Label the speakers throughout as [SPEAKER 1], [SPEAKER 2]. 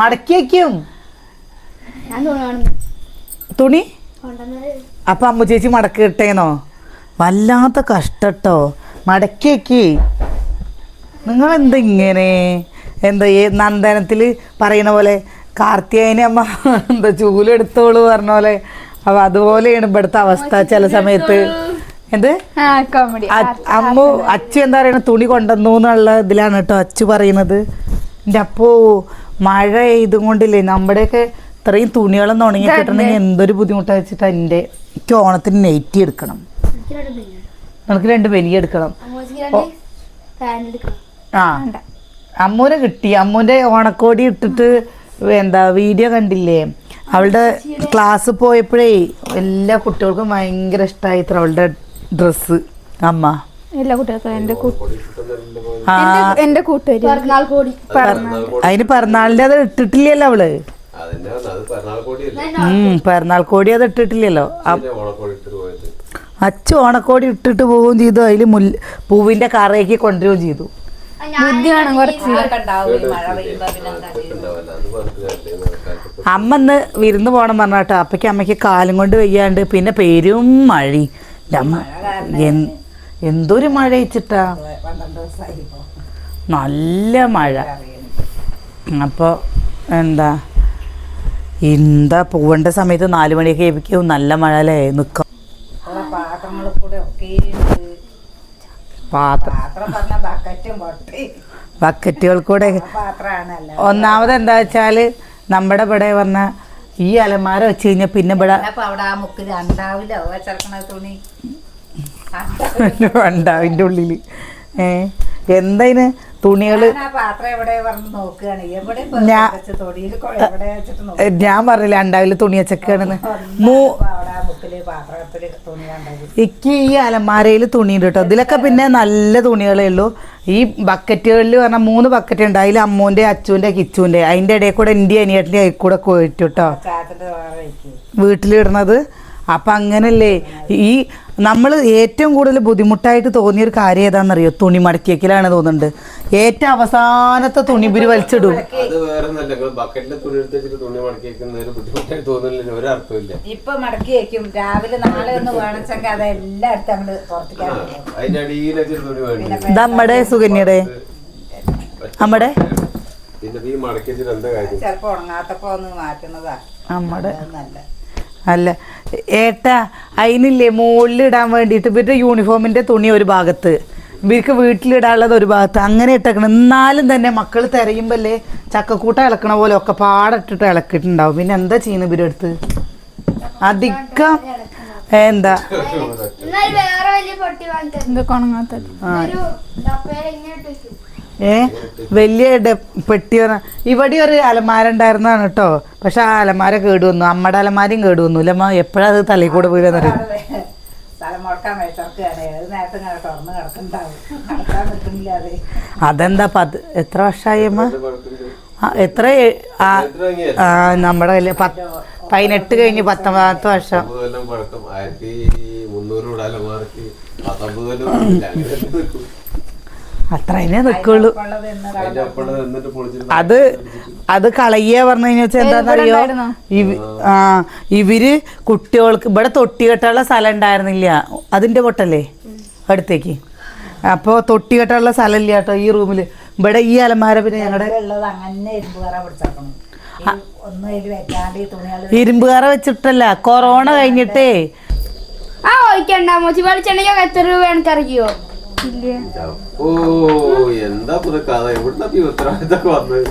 [SPEAKER 1] മടക്കി വയ്ക്കും തുണി അപ്പൊ അമ്മു ചേച്ചി മടക്കി കിട്ടേനോ വല്ലാത്ത കഷ്ടട്ടോ. മടക്കി വയ്ക്കി നിങ്ങൾ എന്താ ഇങ്ങനെ എന്താ ഈ നന്ദനത്തിൽ പറയുന്ന പോലെ കാർത്തികേയനെ അമ്മ എന്താ ചൂലെടുത്തോളൂ പറഞ്ഞ പോലെ. അപ്പൊ അതുപോലെയാണ് ഇവിടുത്തെ അവസ്ഥ ചില സമയത്ത്. എന്ത്? അമ്മു അച്ചു എന്താ പറയണ തുണി കൊണ്ടുവന്നു എന്നുള്ള ഇതിലാണ് കേട്ടോ അച്ചു പറയുന്നത്. എന്റെ അപ്പോ മഴ ഇതും കൊണ്ടില്ലേ നമ്മുടെയൊക്കെ ഇത്രയും തുണികളൊന്നും ഉണങ്ങി കിട്ടണമെങ്കിൽ എന്തൊരു ബുദ്ധിമുട്ടാ വെച്ചിട്ടാ എന്റെ എനിക്ക് ഓണത്തിന് നെറ്റി എടുക്കണം.
[SPEAKER 2] നിനക്ക് രണ്ട് ബനിയൻ
[SPEAKER 1] നമുക്ക് രണ്ട് ബനിയ എടുക്കണം. ആ. അമ്മൂനെ കിട്ടി. അമ്മൂന്റെ ഓണക്കോടി ഇട്ടിട്ട് എന്താ വീഡിയോ കണ്ടില്ലേ? അവളുടെ ക്ലാസ് പോയപ്പോഴേ എല്ലാ കുട്ടികൾക്കും ഭയങ്കര ഇഷ്ടമായി അവളുടെ ഡ്രസ്സ്. അമ്മ.
[SPEAKER 3] എല്ലാ കുട്ടികൾക്കും എന്റെ കൂ-
[SPEAKER 1] ആ.
[SPEAKER 3] എന്റെ- എന്റെ കൂട്ടുകാരി.
[SPEAKER 2] പിറന്നാൾ കോടി.
[SPEAKER 1] അതിന് പിറന്നാളിന്റെ അത് ഇട്ടിട്ടില്ലല്ലോ
[SPEAKER 4] അവൾ.
[SPEAKER 1] ഉം പിറന്നാൾ കോടി അത് ഇട്ടിട്ടില്ലല്ലോ.
[SPEAKER 4] അച്ഛൻ ഓണക്കോടി ഇട്ടിട്ട്
[SPEAKER 1] പോവുകയും ചെയ്തു. അതിൽ മുല്ല പൂവിന്റെ കറയൊക്കെ കൊണ്ടുവരികയും ചെയ്തു.
[SPEAKER 3] ബുദ്ധി വേണം കുറച്ച്.
[SPEAKER 4] ഉണ്ടാവല്ല അത് പറഞ്ഞിട്ട് കാര്യമില്ല. ഈ മഴക്കാലത്ത്
[SPEAKER 1] അമ്മ ഇന്ന് വിരുന്ന് പോകണം പറഞ്ഞാട്ടോ അപ്പയ്ക്ക് അമ്മയ്ക്ക് കാലും കൊണ്ട് വയ്യാണ്ട്. പിന്നെ പേരും മഴ അമ്മ എന്തൊരു മഴ ഇച്ചിട്ടാ നല്ല മഴ. അപ്പോൾ എന്താ എന്താ പോവേണ്ട സമയത്ത് നാല് മണിയൊക്കെ ഏൽപ്പിക്കും നല്ല മഴ അല്ലേ? നിൽക്കാം പാത്രം. ബക്കറ്റുകൾ കൂടെ. ഒന്നാമത് എന്താ വെച്ചാൽ നമ്മുടെ ഇവിടെ പറഞ്ഞ ഈ അലമാര വെച്ച് കഴിഞ്ഞാൽ പിന്നെ ഇവിടെ
[SPEAKER 5] ഉണ്ടാവില്ല വെച്ചിറക്കണ
[SPEAKER 1] ഉള്ളിൽ ഏ എന്തതിന് തുണികൾ?
[SPEAKER 5] ഞാൻ
[SPEAKER 1] പറഞ്ഞില്ല ഉണ്ടാവില്ല തുണി
[SPEAKER 5] കണ്ടത്
[SPEAKER 1] എനിക്ക് ഈ അലമാരയിൽ തുണിയുണ്ട് കേട്ടോ. ഇതിലൊക്കെ പിന്നെ നല്ല തുണികളേ ഉള്ളൂ. ഈ ബക്കറ്റുകളിൽ പറഞ്ഞാൽ മൂന്ന് ബക്കറ്റ് ഉണ്ട്. അതിൽ അമ്മൂന്റെ അച്ചുവിന്റെ കിച്ചുവിന്റെ അതിന്റെ ഇടയിൽ കൂടെ എന്റെ അനിയത്തിന്റെ അതിൽ കൂടെ പോയിട്ട് കേട്ടോ. വീട്ടിലിടുന്നത് അപ്പം അങ്ങനല്ലേ? ഈ നമ്മൾ ഏറ്റവും കൂടുതൽ ബുദ്ധിമുട്ടായിട്ട് തോന്നിയ ഒരു കാര്യം ഏതാണെന്നറിയോ? തുണി മടക്കിയേക്കലാണ് തോന്നുന്നുണ്ട്. ഏറ്റവും അവസാനത്തെ തുണി ഇവർ വലിച്ചിടും.
[SPEAKER 4] അത് വേറെ ഒന്നല്ല ബക്കറ്റിലെ തുണി എടുത്ത് തുണി മടക്കി വെക്കുന്നതിന് ബുദ്ധിമുട്ടായി തോന്നുന്നില്ല ഒരർത്ഥമില്ല
[SPEAKER 5] ഇപ്പൊ മടക്കി വെക്കും രാവിലെ നാളെ ഒന്ന് വേണച്ചെങ്കിൽ അതെല്ലാം എടുത്ത് അങ്ങോട്ട് പുറത്തേക്കാൻ പോകും
[SPEAKER 4] അതിന്റെ തുണി വേണ്ടി?
[SPEAKER 1] ഇത് നമ്മുടെ സുകന്യയുടെ. നമ്മുടെ
[SPEAKER 5] ചിലപ്പോ ഉണങ്ങാത്തപ്പോ ഒന്ന് മാറ്റുന്നതാ.
[SPEAKER 1] നമ്മുടെ അല്ല ഏട്ടാ അതിനില്ലേ മുകളിലിടാൻ വേണ്ടിയിട്ട് ഇവരുടെ യൂണിഫോമിന്റെ തുണി ഒരു ഭാഗത്ത്. ഇവർക്ക് വീട്ടിലിടാനുള്ളത് ഒരു ഭാഗത്ത്. അങ്ങനെ ഇട്ടേക്കണം. എന്നാലും തന്നെ മക്കൾ തിരയുമ്പല്ലേ ചക്കക്കൂട്ട ഇളക്കണ പോലെ ഒക്കെ പാടിട്ടിട്ട് ഇളക്കിയിട്ടുണ്ടാവും. പിന്നെ എന്താ ചെയ്യുന്നത് ഇവരുടെ അടുത്ത്? അധികം എന്താ?
[SPEAKER 2] എന്നാൽ
[SPEAKER 1] ഏ? വലിയ പെട്ടി പറഞ്ഞ ഇവിടെ ഒരു അലമാര ഉണ്ടായിരുന്നതാണ് കേട്ടോ പക്ഷെ ആ അലമാര കേട് വന്നു. അമ്മയുടെ അലമാരയും കേട് വന്നു അല്ലമ്മ എപ്പോഴാ അത് തലയിൽ കൂടെ വീഴുന്നറിയും അതെന്താ പത് എത്ര വർഷമായി അമ്മ? എത്ര ആ? നമ്മുടെ കല്യാ- പത്ത് പതിനെട്ട് കഴിഞ്ഞ് പത്തൊമ്പതാമത്തെ വർഷം.
[SPEAKER 4] മുന്നൂറ് തന്നെ.
[SPEAKER 1] അത്ര
[SPEAKER 4] എന്നിട്ട് പൊളിച്ചിട്ട്
[SPEAKER 1] അത് അത് കളയ പറഞ്ഞു കഴിഞ്ഞാൽ വെച്ചാൽ എന്താണെന്നറിയോ? ആ ഇവർ കുട്ടികൾക്ക് ഇവിടെ തൊട്ടി കെട്ടാനുള്ള സ്ഥലം ഉണ്ടായിരുന്നില്ല. അതിന്റെ പൊട്ടല്ലേ? അടുത്തേക്ക്. അപ്പോൾ തൊട്ടി കെട്ടാനുള്ള സ്ഥലം ഇല്ല കേട്ടോ ഈ റൂമിൽ ഇവിടെ ഈ അലമാര പിന്നെ ഞങ്ങളുടെ
[SPEAKER 5] ഇരുമ്പ് കറ
[SPEAKER 1] വെച്ചിട്ടല്ല കൊറോണ കഴിഞ്ഞിട്ടേ.
[SPEAKER 2] ആ ഒഴിക്കണ്ട മോച്ചി. വെളിച്ചെണ്ണയ്ക്ക് എത്ര രൂപ എനിക്കറിയോ
[SPEAKER 4] ഓ എന്താ പുതിയ കഥ എവിടുന്ന ഈ ഉത്തരവാദിത്തമൊക്കെ വന്നത്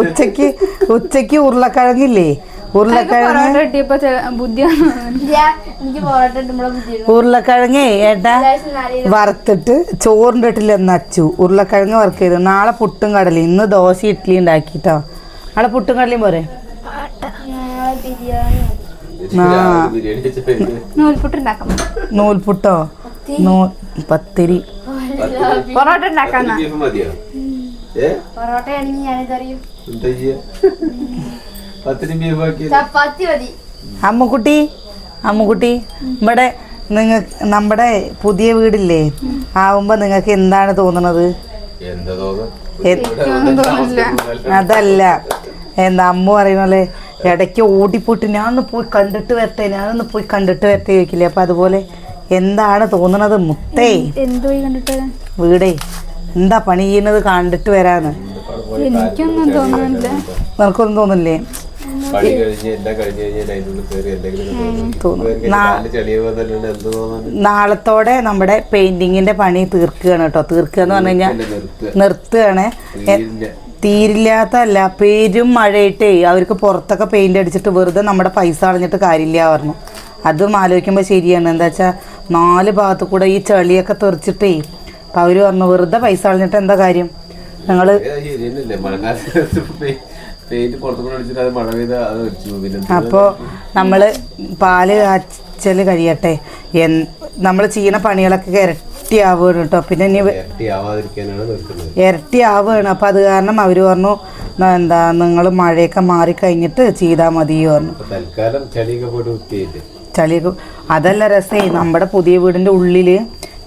[SPEAKER 1] ഉച്ചയ്ക്ക് ഉച്ചയ്ക്ക് ഉരുളക്കിഴങ്ങില്ലേ? ഉരുളക്കിഴങ്ങ്? ഉരുളക്കിഴങ്ങേ ഏട്ടാ? വറുത്തിട്ട് ചോറിന്റെ ഇട്ടില്ല നച്ചു ഉരുളക്കിഴങ്ങ് വർക്ക് ചെയ്തു. നാളെ പുട്ടും കടലയും. ഇന്ന് ദോശ ഇഡ്ഡലി ഉണ്ടാക്കിട്ടോ. നാളെ പുട്ടും കടലയും പോരെ?
[SPEAKER 3] നൂൽപുട്ട് ഉണ്ടാക്കാം.
[SPEAKER 1] നൂൽപുട്ടോ? നൂ പത്തിരി.
[SPEAKER 3] പൊറോട്ട ഉണ്ടാക്കാം
[SPEAKER 4] പത്തിരി ബീഫ് മതിയോ? ഏ?
[SPEAKER 2] പൊറോട്ട ആണെങ്കിൽ ഞാനിതറിയും.
[SPEAKER 4] എന്താ ചെയ്യാ? പത്തിരി ബീഫ് ആക്കി
[SPEAKER 2] ചപ്പാത്തി മതി.
[SPEAKER 1] അമ്മുക്കുട്ടി അമ്മുക്കുട്ടി ഇവിടെ നിങ്ങ നമ്മുടെ പുതിയ വീടില്ലേ? ആവുമ്പോ നിങ്ങക്ക് എന്താണ് തോന്നണത്? അതല്ല. എന്താ അമ്മ പറയണേ ഇടയ്ക്ക് ഓടിപ്പോയിട്ട് ഞാനൊന്ന് പോയി കണ്ടിട്ട് വരട്ടെ ഞാനൊന്ന് പോയി കണ്ടിട്ട് വരട്ടെ ചോദിക്കില്ലേ? അപ്പൊ അതുപോലെ എന്താണ് തോന്നണത് മുത്തേ?
[SPEAKER 3] എന്ത് പോയി കണ്ടിട്ട്?
[SPEAKER 1] വീടേ എന്താ പണി ചെയ്യുന്നത് കണ്ടിട്ട് വരാന്ന്?
[SPEAKER 3] എനിക്കൊന്നും തോന്നുന്നില്ല.
[SPEAKER 1] നിനക്കൊന്നും തോന്നില്ലേ? നാളത്തോടെ നമ്മുടെ പെയിന്റിങ്ങിന്റെ പണി തീർക്കുകയാണ് കേട്ടോ. തീർക്കുക എന്ന് പറഞ്ഞു കഴിഞ്ഞാൽ
[SPEAKER 4] നിർത്തുക.
[SPEAKER 1] നിർത്തുകയാണ്. തീരില്ലാത്തല്ല പേരും മഴയിട്ടേ അവർക്ക് പുറത്തൊക്കെ പെയിന്റ് അടിച്ചിട്ട് വെറുതെ നമ്മുടെ പൈസ കളഞ്ഞിട്ട് കാര്യമില്ല പറഞ്ഞു. അതും ആലോചിക്കുമ്പോൾ ശരിയാണ്. എന്താ വെച്ചാൽ നാല് ഭാഗത്ത് കൂടെ ഈ ചെളിയൊക്കെ തെറിച്ചിട്ടേ. അപ്പം അവർ പറഞ്ഞു വെറുതെ പൈസ കളഞ്ഞിട്ട് എന്താ കാര്യം? ഞങ്ങൾ
[SPEAKER 4] അപ്പൊ നമ്മൾ
[SPEAKER 1] അപ്പോൾ നമ്മൾ പാൽ കാച്ചൽ കഴിയട്ടെ. നമ്മൾ നമ്മൾ ചെയ്യുന്ന പണികളൊക്കെ ഇരട്ടിയാവുകയാണ് കേട്ടോ. പിന്നെ ഇനി ഇരട്ടിയാവുകയാണ് അപ്പോൾ അത് കാരണം അവർ പറഞ്ഞു എന്താ നിങ്ങൾ മഴയൊക്കെ മാറിക്കഴിഞ്ഞിട്ട് ചെയ്താൽ മതി പറഞ്ഞു.
[SPEAKER 4] അപ്പൊ തൽക്കാലം ചെളിയൊക്കെ പോയിട്ട്
[SPEAKER 1] ചളിയൊക്കെ അതല്ല രസേ നമ്മുടെ പുതിയ വീടിന്റെ ഉള്ളിൽ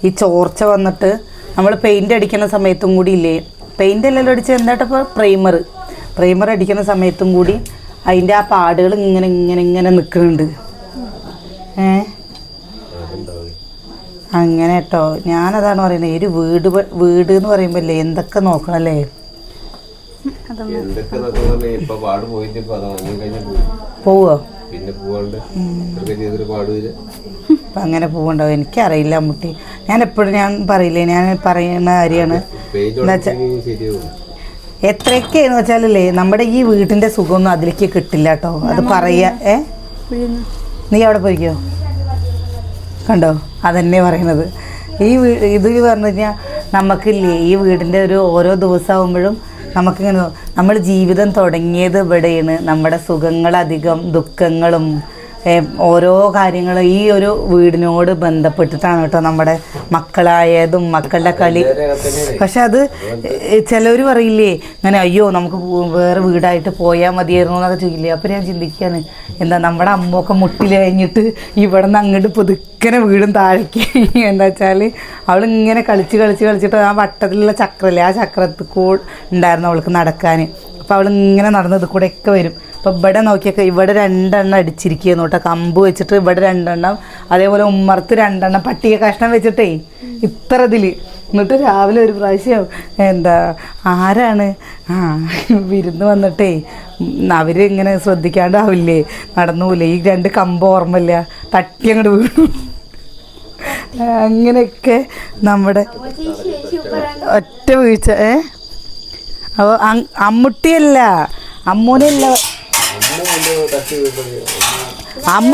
[SPEAKER 1] ഈ ചോർച്ച വന്നിട്ട് നമ്മൾ പെയിന്റ് അടിക്കുന്ന സമയത്തും കൂടി ഇല്ലേ? പെയിന്റ് അല്ലല്ലോ അടിച്ച് എന്തായിട്ടപ്പോൾ പ്രൈമർ പ്രൈമർ അടിക്കുന്ന സമയത്തും കൂടി അതിന്റെ ആ പാടുകൾ ഇങ്ങനെ ഇങ്ങനെ ഇങ്ങനെ നിൽക്കുന്നുണ്ട് ഏ? അങ്ങനെ കേട്ടോ ഞാനതാണ് പറയുന്നത്. ഒരു വീട് വീട് എന്ന് പറയുമ്പോൾ അല്ലേ എന്തൊക്കെ നോക്കണല്ലേ? പോവോ?
[SPEAKER 4] പിന്നെ പോവാണ്ട്. ഇതൊക്കെ ചെയ്തൊരു പാടില്ല
[SPEAKER 1] അപ്പം അങ്ങനെ പോവുണ്ടാവും. എനിക്കറിയില്ല മുട്ടി. ഞാൻ എപ്പോഴും ഞാൻ പറയില്ലേ ഞാൻ പറയുന്ന കാര്യമാണ് എത്രയൊക്കെയെന്ന് വെച്ചാലല്ലേ നമ്മുടെ ഈ വീട്ടിന്റെ സുഖമൊന്നും അതിലേക്ക് കിട്ടില്ല കേട്ടോ അത് പറയാ ഏ? നീ അവിടെ പോയിക്കോ കണ്ടോ? അതന്നെ പറയണത് ഈ വീ ഇത് പറഞ്ഞു കഴിഞ്ഞാൽ നമുക്കില്ലേ ഈ വീടിന്റെ ഒരു ഓരോ ദിവസമാകുമ്പോഴും നമുക്കിങ്ങനെ നമ്മൾ ജീവിതം തുടങ്ങിയത് ഇവിടെയാണ്. നമ്മുടെ സുഖങ്ങളധികം ദുഃഖങ്ങളും ഓരോ കാര്യങ്ങൾ ഈ ഒരു വീടിനോട് ബന്ധപ്പെട്ടിട്ടാണ് കേട്ടോ നമ്മുടെ മക്കളായതും മക്കളുടെ കളി. പക്ഷെ അത് ചിലവർ പറയില്ലേ അങ്ങനെ അയ്യോ നമുക്ക് വേറെ വീടായിട്ട് പോയാൽ മതിയായിരുന്നു എന്നൊക്കെ ചോദിക്കില്ലേ? അപ്പം ഞാൻ ചിന്തിക്കുകയാണ് എന്താ നമ്മുടെ അമ്മൊക്കെ മുട്ടിൽ കഴിഞ്ഞിട്ട് ഇവിടെ നിന്ന് അങ്ങോട്ട് പുതുക്കനെ വീടും താഴേക്ക് എന്താ വെച്ചാൽ അവളിങ്ങനെ ഇങ്ങനെ കളിച്ച് കളിച്ച് കളിച്ചിട്ട് ആ വട്ടത്തിലുള്ള ചക്രല്ലേ ആ ചക്രത്തിൽ കൂടെ ഉണ്ടായിരുന്നു അവൾക്ക് നടക്കാൻ അപ്പോൾ അവൾ ഇങ്ങനെ നടന്നത് കൂടെയൊക്കെ വരും. അപ്പോൾ ഇവിടെ നോക്കിയൊക്കെ ഇവിടെ രണ്ടെണ്ണം അടിച്ചിരിക്കുന്നു കേട്ടോ. കമ്പ് വെച്ചിട്ട് ഇവിടെ രണ്ടെണ്ണം അതേപോലെ ഉമ്മർത്ത് രണ്ടെണ്ണം പട്ടിക കഷ്ണം വെച്ചിട്ടേ ഇത്ര ഇതിൽ എന്നിട്ട് രാവിലെ ഒരു പ്രാവശ്യം എന്താ ആരാണ്? ആ വിരുന്ന് വന്നിട്ടേ അവർ ഇങ്ങനെ ശ്രദ്ധിക്കാണ്ടാവില്ലേ? നടന്നുപോലെ ഈ രണ്ട് കമ്പ് ഓർമ്മയില്ല. തട്ടി അങ്ങോട്ട് വീണു. അങ്ങനെയൊക്കെ നമ്മുടെ ഒറ്റ വീഴ്ച ഏ? അപ്പോൾ അമ്മുട്ടിയല്ല അമ്മൂനല്ല. അമ്മ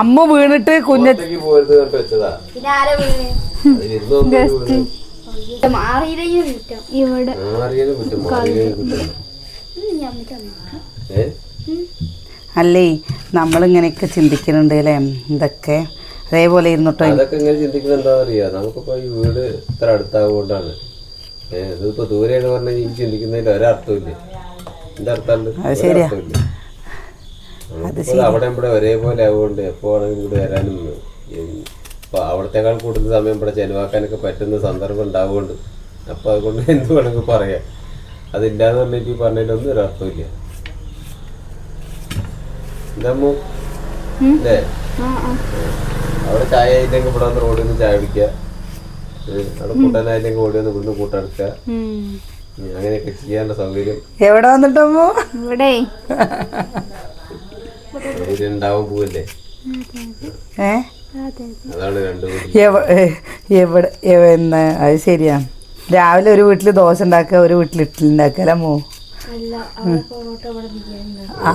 [SPEAKER 4] അമ്മ
[SPEAKER 1] വീണിട്ട് കുഞ്ഞ അല്ലേ നമ്മളിങ്ങനെയൊക്കെ ചിന്തിക്കുന്നുണ്ട് അല്ലേ? ഇതൊക്കെ. അതേപോലെ ഇരുന്നിട്ടോ
[SPEAKER 4] അതൊക്കെ ഇങ്ങനെ ചിന്തിക്കുന്നത് എന്താ അറിയാ? നമുക്കിപ്പോ ഈ വീട് ഇത്ര അടുത്താകൊണ്ടാണ് ഏഹ് ഇതിപ്പോ ദൂരെയാണ് പറഞ്ഞാൽ ഈ ചിന്തിക്കുന്നതിൽ ഒരർത്ഥമില്ല എന്താ അർത്ഥമുണ്ട്
[SPEAKER 1] അത് ശരിയാ.
[SPEAKER 4] അത് നമുക്കിപ്പോ അവിടെ ഇവിടെ ഒരേപോലെ ആവുകൊണ്ട് എപ്പോ വേണമെങ്കിലും ഇവിടെ വരാനും അവിടത്തെക്കാൾ ഇപ്പൊ അവിടത്തേക്കാൾ കൂടുതൽ സമയം ഇവിടെ ചെലവാക്കാനൊക്കെ പറ്റുന്ന സന്ദർഭം ഉണ്ടാവുകൊണ്ട് അപ്പൊ അതുകൊണ്ട് എന്ത് വേണമെങ്കിൽ പറയാം. അതില്ലാന്ന് പറഞ്ഞിട്ട് ഈ പറഞ്ഞതിലൊന്നും ഒരർത്ഥമില്ല എന്താ അല്ലേ അവിടെ ചായ ആയില്ലെങ്കിൽ ഇവിടെ വന്ന് റോഡിൽ നിന്ന് ചായ കുടിക്കുക. അവിടെ കൂട്ടാനായില്ലെങ്കിൽ ഓടി വന്ന് ഇവിടുന്ന് കൂട്ടെടുക്കുക അങ്ങനെയൊക്കെ ചെയ്യാനുള്ള സൗകര്യം.
[SPEAKER 1] എവിടെ വന്നിട്ടമ്മോ
[SPEAKER 3] ഇവിടെ.
[SPEAKER 4] ഉണ്ടാവും പോവല്ലേ?
[SPEAKER 1] എവിടെ എവ- എന്ന് അത് ശരിയാ. രാവിലെ ഒരു വീട്ടിൽ ദോശ ഉണ്ടാക്കുക ഒരു വീട്ടിൽ ഇഡ്ഡലി ഉണ്ടാക്കുക അല്ലേ
[SPEAKER 2] അവിടെ ഇവിടെ ബിരിയാണി
[SPEAKER 1] ആ.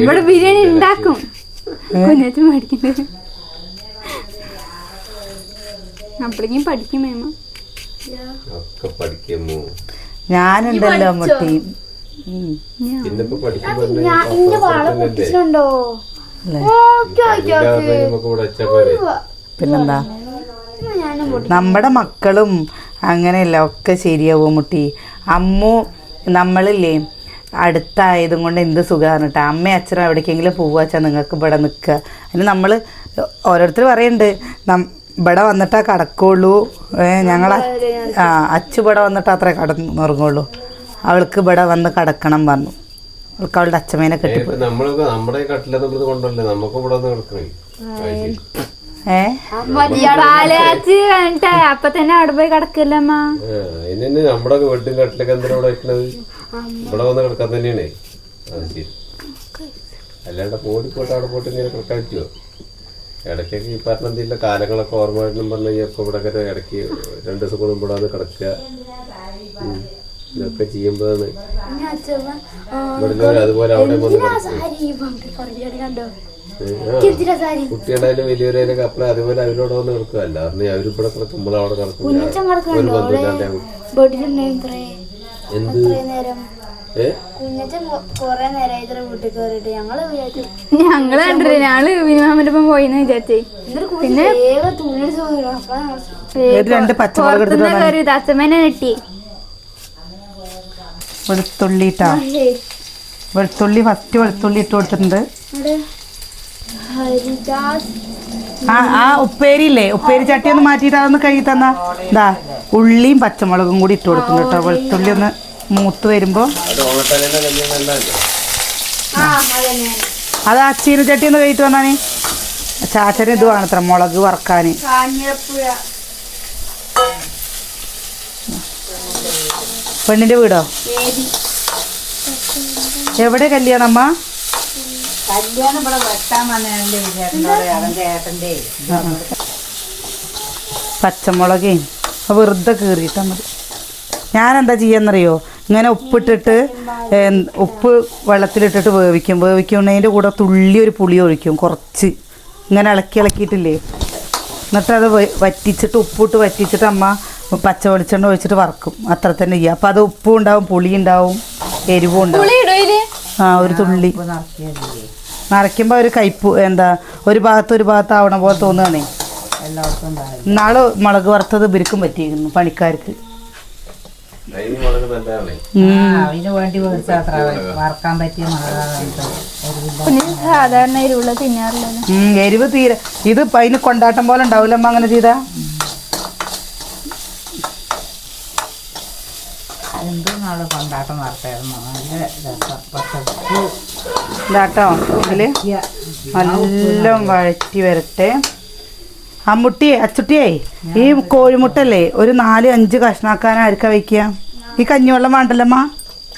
[SPEAKER 3] ഇവിടെ ബിരിയാണി ഉണ്ടാക്കും. അപ്പോഴേക്കും പഠിക്കും മേമ
[SPEAKER 4] ഒക്കെ പഠിക്കുമോ?
[SPEAKER 1] ഞാനുണ്ടല്ലോ മുട്ടി പിന്നെന്താ? നമ്മുടെ മക്കളും അങ്ങനെയല്ല ഒക്കെ ശരിയാവും മുട്ടി അമ്മു നമ്മളില്ലേ അടുത്തായതും കൊണ്ട് എന്ത് സുഖമാണ് കേട്ടോ അമ്മ അച്ഛനും എവിടേക്കെങ്കിലും പോവുക വെച്ചാൽ നിങ്ങൾക്ക് ഇവിടെ നിൽക്കുക. അതിന് നമ്മൾ ഓരോരുത്തർ പറയുന്നുണ്ട് ഇവിടെ വന്നിട്ടാ കടക്കുള്ളൂ. ഏഹ് ഞങ്ങൾ ആ അച്ചു ഇവിടെ വന്നിട്ട് അത്രേ കടന്നുറങ്ങുള്ളൂ. അവൾക്ക് ഇവിടെ വന്ന് കടക്കണം പറഞ്ഞു. അവൾക്ക് അവളുടെ അച്ഛമേനെ കെട്ടി
[SPEAKER 3] അപ്പൊ തന്നെ അവിടെ പോയി കിടക്കില്ലമ്മ
[SPEAKER 4] നമ്മുടെ കട്ടിലൊക്കെ എന്തിനാ ഇവിടെ ഇവിടെ വന്ന് കിടക്കാൻ തന്നെയാണേ. അല്ലാണ്ട് പോടി പോയിട്ട് അവിടെ പോയിട്ട് ഇങ്ങനെ കിടക്കാൻ പറ്റുമോ ഇടയ്ക്കൊക്കെ ഈ പറഞ്ഞ എന്തെങ്കിലും കാലങ്ങളൊക്കെ ഓർമ്മ വരണം പറഞ്ഞു കഴിഞ്ഞാൽ ഇപ്പൊ ഇവിടെ ഒക്കെ ഇടയ്ക്ക് രണ്ട് ദിവസം കൂടുമ്പോൾ ഇവിടെ കിടക്കുക. ഇതൊക്കെ ചെയ്യുമ്പോഴാണ്. ഇവിടെ അതുപോലെ അവിടെ കുട്ടികളായാലും വലിയവരായാലും അപ്പളെ അതുപോലെ അവരോട് വന്ന് കിടക്കുക അല്ലാതെ അവരിവിടെ കിടക്കും നമ്മൾ അവിടെ കിടക്കും ഒരു ബന്ധമില്ലാണ്ടാവും എന്ത്?
[SPEAKER 3] ഞങ്ങൾ കണ്ടിട്ട് ഞങ്ങൾ വിനിമാമന്റെ ഒപ്പം പോയിന്ന് വിചാരിച്ചേ.
[SPEAKER 2] പിന്നെ
[SPEAKER 3] പുറത്തുനിന്ന് കയറി അച്ഛമ്മേനെ നെട്ടി
[SPEAKER 1] വെളുത്തുള്ളി ഇട്ടാ വെളുത്തുള്ളി ഫസ്റ്റ് വെളുത്തുള്ളി ഇട്ട് കൊടുത്തിട്ടുണ്ട്.
[SPEAKER 2] ഹരിദാസ്.
[SPEAKER 1] ആ ആ ഉപ്പേരി ഇല്ലേ ഉപ്പേരി ചട്ടി ഒന്ന് മാറ്റിയിട്ട് അതൊന്ന് കഴുകി തന്നാ. ഇതാ ഉള്ളിയും പച്ചമുളകും കൂടി ഇട്ട് കൊടുക്കുന്നു കേട്ടോ. വെളുത്തുള്ളി ഒന്ന് മൂത്ത് വരുമ്പോ
[SPEAKER 4] അത്
[SPEAKER 1] അച്ചീന ചട്ടി ഒന്ന് കഴിയിട്ട് വന്നാണ് ചാച്ചന് ഇത് വേണത്ര മുളക് വറക്കാന്. പെണ്ണിന്റെ വീടോ? എവിടെ കല്യാണം അമ്മ?
[SPEAKER 5] കല്യാണം ഇവിടെ വെട്ടാൻ
[SPEAKER 1] പച്ചമുളകേ വെറുതെ കീറിയിട്ടാ മതി. ഞാൻ എന്താ ചെയ്യാന്നറിയോ? ഇങ്ങനെ ഉപ്പിട്ടിട്ട് ഉപ്പ് വെള്ളത്തിലിട്ടിട്ട് വേവിക്കും. വേവിക്കുന്നതിന്റെ കൂടെ തുള്ളി ഒരു പുളി ഒഴിക്കും കുറച്ച്. ഇങ്ങനെ ഇളക്കി ഇളക്കിയിട്ടില്ലേ? എന്നിട്ട് അത് വ- വറ്റിച്ചിട്ട് ഉപ്പിട്ട് വറ്റിച്ചിട്ട് അമ്മ പച്ച വെളിച്ചെണ്ണ ഒഴിച്ചിട്ട് വറക്കും. അത്ര തന്നെ ചെയ്യുക. അപ്പം അത് ഉപ്പും ഉണ്ടാവും പുളി ഉണ്ടാവും എരിവും ഉണ്ടാവും.
[SPEAKER 3] പുളി ഇടയിൽ
[SPEAKER 1] ആ ഒരു തുള്ളി. നിറയ്ക്കുമ്പോൾ ഒരു കയ്പ് എന്താ ഒരു ഭാഗത്ത് ഒരു ഭാഗത്ത് ആവണ പോലെ തോന്നുകയാണേ. നാളെ മുളക് വറുത്തത് ബിരിക്കും പറ്റിയിരുന്നു പണിക്കാർക്ക്.
[SPEAKER 4] അതിന്
[SPEAKER 5] വേണ്ടി വറക്കാൻ പറ്റിയ
[SPEAKER 3] സാധാരണ
[SPEAKER 1] എരിവ് തീരെ. ഇത് അതിന് കൊണ്ടാട്ടം പോലെ ഉണ്ടാവില്ലമ്മ അങ്ങനെ ചെയ്താ?
[SPEAKER 5] എന്ത് നാൾ കൊണ്ടാട്ടം നടത്തായിരുന്നു? നല്ല രസം.
[SPEAKER 1] ഇതാട്ടോ ഇതിൽ നല്ല വഴറ്റി വരട്ടെ. അമ്മുട്ടിയെ അച്ചുട്ടിയേ ഈ കോഴിമുട്ടല്ലേ ഒരു നാല് അഞ്ച് കഷ്ണാക്കാൻ ആർക്കാ വയ്ക്കുക ഈ കഞ്ഞിവെള്ളം വേണ്ടല്ലമ്മ?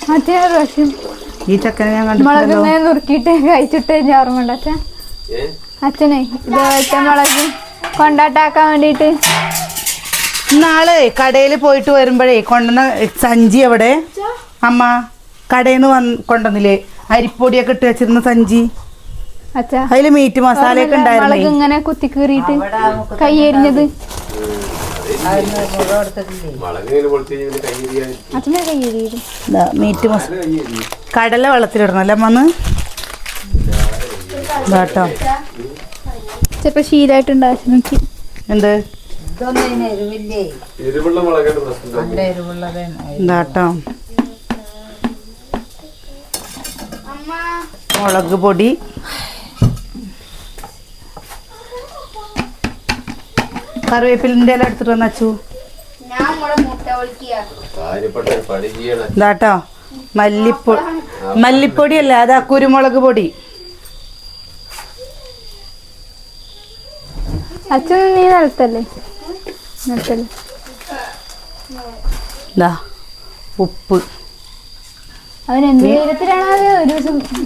[SPEAKER 3] മറ്റേ പ്രാവശ്യം.
[SPEAKER 1] ഈ ചക്കനെ ഞാൻ
[SPEAKER 3] നുറുക്കിയിട്ട് കഴിച്ചിട്ട് ഞാൻ ഓർമ്മ അച്ഛൻ
[SPEAKER 4] ഏ?
[SPEAKER 3] അച്ഛനെ ഇത് വെച്ച മുളക് കൊണ്ടാട്ടാക്കാൻ വേണ്ടിയിട്ട്.
[SPEAKER 1] നാളെ കടയിൽ പോയിട്ട് വരുമ്പോഴേ കൊണ്ടുവന്ന സഞ്ചി എവിടെ? അമ്മ കടയിൽ നിന്ന് വന്ന് കൊണ്ടുവന്നില്ലേ? അരിപ്പൊടിയൊക്കെ ഇട്ട് വെച്ചിരുന്ന സഞ്ചി? അതിൽ മീറ്റ് മസാലയൊക്കെ
[SPEAKER 3] ഒക്കെ
[SPEAKER 1] ഉണ്ടായിരുന്നേ.
[SPEAKER 3] ഇങ്ങനെ കുത്തി കീറിയിട്ട് കൈ എരിഞ്ഞത്
[SPEAKER 1] മീറ്റ് മസാല കടല വെള്ളത്തിലിടണല്ലേ അമ്മന്ന്? കേട്ടോ
[SPEAKER 3] ചിലപ്പോ ശീലായിട്ടുണ്ടാക്കി നോക്കി
[SPEAKER 1] എന്ത്? എന്താട്ടോ മുളക് പൊടി. കറിവേപ്പിലിന്റെ ഇല എടുത്തിട്ട് വന്ന ഇതാട്ടോ. മല്ലിപ്പൊടി മല്ലിപ്പൊടി അല്ല അതാ കുരുമുളക് പൊടി.
[SPEAKER 3] അച്ഛൻ നീ നടത്തല്ലേ നടത്തല്ലേ
[SPEAKER 1] ഇതാ ഉപ്പ്.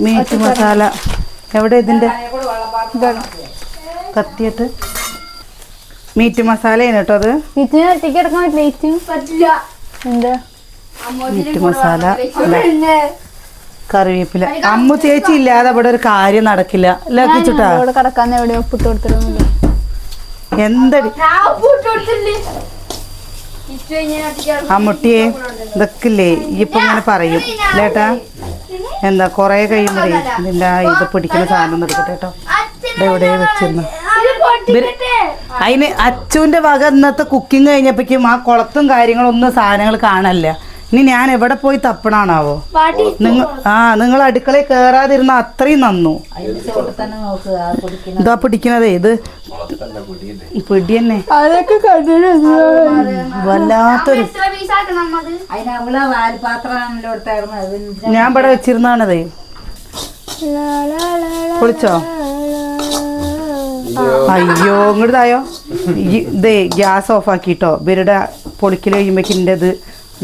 [SPEAKER 1] Meat masala. എവിടെ
[SPEAKER 3] ഇതിന്റെ
[SPEAKER 1] കത്തിയിട്ട് മീറ്റ് മസാലയാണ് കേട്ടോ അത്.
[SPEAKER 3] ഒറ്റയ്ക്ക് പറ്റില്ല. എന്താ?
[SPEAKER 1] Meat masala. കറിവേപ്പില. അമ്മു ചേച്ചി ഇല്ലാതെ ഇവിടെ ഒരു കാര്യം നടക്കില്ല.
[SPEAKER 3] അവിടെ കിടക്കാൻ എവിടെ ഒപ്പിട്ട് കൊടുത്തിട്ടൊന്നുമില്ല
[SPEAKER 1] എന്തടി? അമ്മുട്ടിയെ ഇതൊക്കെ ഇല്ലേ ഇപ്പൊ ഇങ്ങനെ പറയും. ലേട്ടാ? എന്താ കൊറേ കഴിയുമ്പോഴേ ഇതിന്റെ ഇത് പിടിക്കുന്ന സാധനം എടുക്കട്ടെ കേട്ടോ. എവിടെ വെച്ചിരുന്നു. അതിന് അച്ചുവിന്റെ വക ഇന്നത്തെ കുക്കിംഗ് കഴിഞ്ഞപ്പോഴേക്കും ആ കുളത്തും കാര്യങ്ങളും ഒന്നും സാധനങ്ങൾ കാണല്ല ഇനി ഞാൻ എവിടെ പോയി തപ്പണാണാവോ? നിങ്ങൾ ആ നിങ്ങൾ അടുക്കളയിൽ കയറാതിരുന്ന അത്രയും നന്നു. ഇതാ പിടിക്കണതേ ഇത് പിടി തന്നെ
[SPEAKER 3] അതൊക്കെ
[SPEAKER 1] വല്ലാത്തൊരു ഞാൻ ഇവിടെ വെച്ചിരുന്നാണതേ പൊളിച്ചോ അയ്യോ. ഇങ്ങോട്ട് തായോ? ഇതേ ഗ്യാസ് ഓഫ് ആക്കിട്ടോ ഇവരുടെ പൊളിക്കൽ കഴിയുമ്പോഴേക്കിന്റെ ഇത്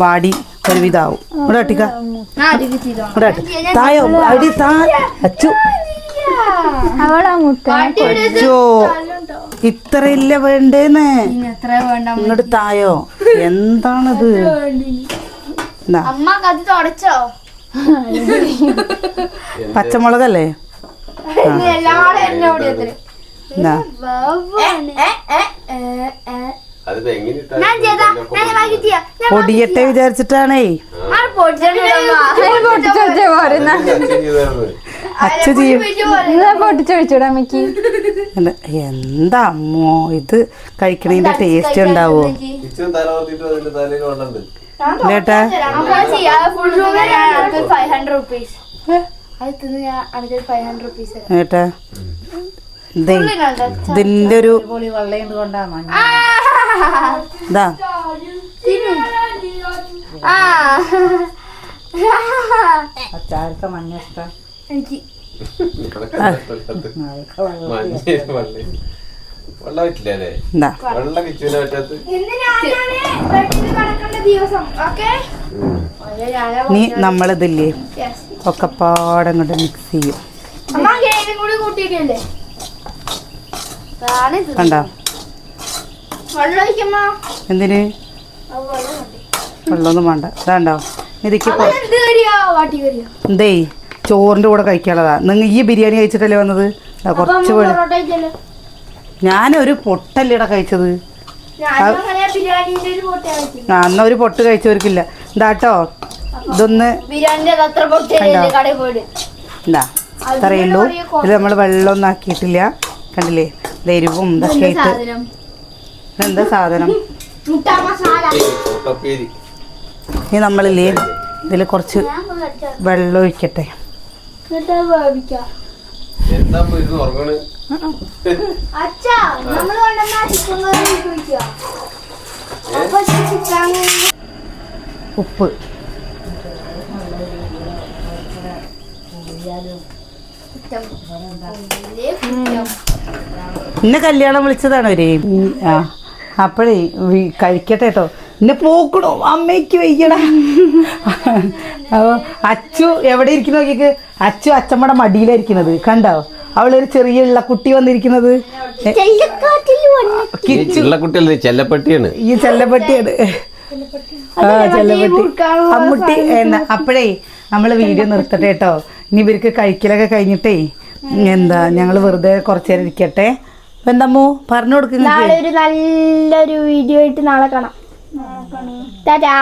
[SPEAKER 1] വാടി ഒരുവിധാവും. ഇവിടെ തായോ അടി താ. അച്ചു.
[SPEAKER 3] അവളാ മുട്ട
[SPEAKER 1] അച്ചോ ഇത്രയില്ല വേണ്ടേന്ന്.
[SPEAKER 2] എത്ര വേണ്ട
[SPEAKER 1] ഇങ്ങോട്ട് തായോ. എന്താണത്? പച്ചമുളകല്ലേ?
[SPEAKER 2] ഞാൻ
[SPEAKER 1] പൊടിയട്ടെ വിചാരിച്ചിട്ടാണേ.
[SPEAKER 3] പോരുന്ന പൊട്ടിച്ചൊഴിച്ചൂടാ അമ്മയ്ക്ക്
[SPEAKER 1] എന്ത്- എന്താ അമ്മോ ഇത് കഴിക്കണതിന്റെ ടേസ്റ്റ് ഉണ്ടാവോ?
[SPEAKER 4] കിച്ചൺ തല വർത്തിട്ട് അതിന്റെ തലയിൽ കൊണ്ടുണ്ട്
[SPEAKER 1] ഇല്ലേട്ടാ
[SPEAKER 2] full room five hundred rupees അത് തിന്ന്. ഞാൻ അടുത്തൊരു ഫൈവ് ഹൺഡ്രഡ് റുപ്പീസ്
[SPEAKER 1] ഏട്ടാ ഇതേ. ഇതിന്റെ ഒരു ഇതാ
[SPEAKER 2] എനിക്ക്
[SPEAKER 1] ഇനി നമ്മളിതില്ലേ? ഒക്കെ പാടം കൊണ്ട് മിക്സ് ചെയ്യും
[SPEAKER 2] അമ്മ ഗെയിമും കൂടി കൂട്ടിയിട്ടില്ലേ അതാണ് ഇത്.
[SPEAKER 1] കണ്ടോ? എന്തിന്. വെള്ളമൊന്നും വേണ്ട. ഇതാണ്ടോ? ഇതിക്ക്
[SPEAKER 2] എന്ത്
[SPEAKER 1] ചോറിന്റെ കൂടെ കഴിക്കാനുള്ളതാ. നിങ്ങൾ ഈ ബിരിയാണി കഴിച്ചിട്ടല്ലേ വന്നത്? കുറച്ച് ഞാനൊരു പൊട്ടല്ലേടാ കഴിച്ചത്?
[SPEAKER 2] ഞാനും അങ്ങനെ ബിരിയാണിന്റെ ഒരു പൊട്ട കഴിച്ചില്ല.
[SPEAKER 1] ആ എന്നാ ഒരു പൊട്ട് കഴിച്ചവർക്കില്ല. ഇതാട്ടോ. ഇതൊന്ന്
[SPEAKER 2] എന്താ പൊട്ടല്ലേ പോയിട്ട്.
[SPEAKER 1] ഇതാ നമ്മൾ വെള്ളമൊന്നും ആക്കിയിട്ടില്ല. കണ്ടില്ലേ? എരിവും ഇതൊക്കെ ആയിട്ട്
[SPEAKER 2] സാധനം?
[SPEAKER 1] ഇനി നമ്മളില്ലേ ഇതിൽ കുറച്ച്. വെള്ളം ഒഴിക്കട്ടെ.
[SPEAKER 4] എന്താ
[SPEAKER 1] ഉപ്പ്. ഇന്നെ കല്യാണം വിളിച്ചതാണ് ഒരു ആ. അപ്പോഴേ കഴിക്കട്ടെ കേട്ടോ എന്നെ പോക്കണോ? അമ്മയ്ക്ക് വയ്യടാ. അപ്പൊ അച്ചു എവിടെ ഇരിക്കുന്നു നോക്കിക്ക്. അച്ചു അച്ചമ്മയുടെ മടിയിലായിരിക്കുന്നത്. കണ്ടോ? അവളൊരു ചെറിയ ഉള്ള കുട്ടി വന്നിരിക്കുന്നത്
[SPEAKER 4] ചെല്ലപ്പട്ടിയാണ്.
[SPEAKER 1] ഈ ചെല്ലപ്പട്ടിയാണ്. ആ ചെല്ലപ്പട്ടി അമ്മുട്ടി എന്നാ അപ്പോഴേ നമ്മൾ വീഡിയോ നിർത്തട്ടെ കേട്ടോ ഇനി ഇവർക്ക് കഴിക്കലൊക്കെ കഴിഞ്ഞിട്ടേ. എന്താ ഞങ്ങൾ വെറുതെ കുറച്ചു നേരം ഇരിക്കട്ടെ. അപ്പൊ എന്താമ്മോ പറഞ്ഞു കൊടുക്കുന്ന
[SPEAKER 2] നാളെ ഒരു നല്ലൊരു വീഡിയോ ആയിട്ട് നാളെ കാണാം. ടാറ്റാ.